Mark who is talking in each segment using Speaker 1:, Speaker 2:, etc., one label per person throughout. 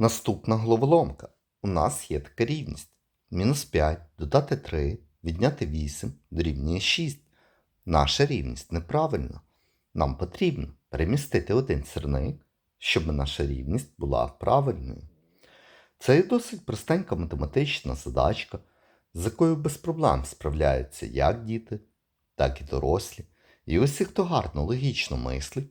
Speaker 1: Наступна головоломка. У нас є така рівність. Мінус 5 додати 3, відняти 8 дорівнює 6. Наша рівність неправильна. Нам потрібно перемістити один сірник, щоб наша рівність була правильною. Це є досить простенька математична задачка, з якою без проблем справляються як діти, так і дорослі. І усі, хто гарно логічно мислить,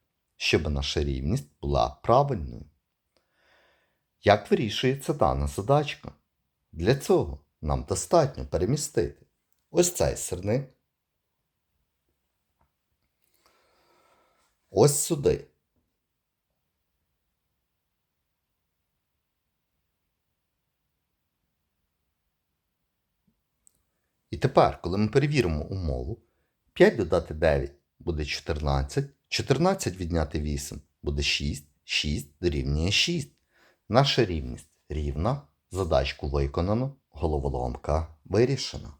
Speaker 1: щоб наша рівність була правильною. Як вирішується дана задачка? Для цього нам достатньо перемістити ось цей сирник. Ось сюди. І тепер, коли ми перевіримо умову, 5 додати 9 буде 14, 14 відняти 8 буде 6, 6 дорівнює 6. Наша рівність рівна, задачку виконано, головоломка вирішена.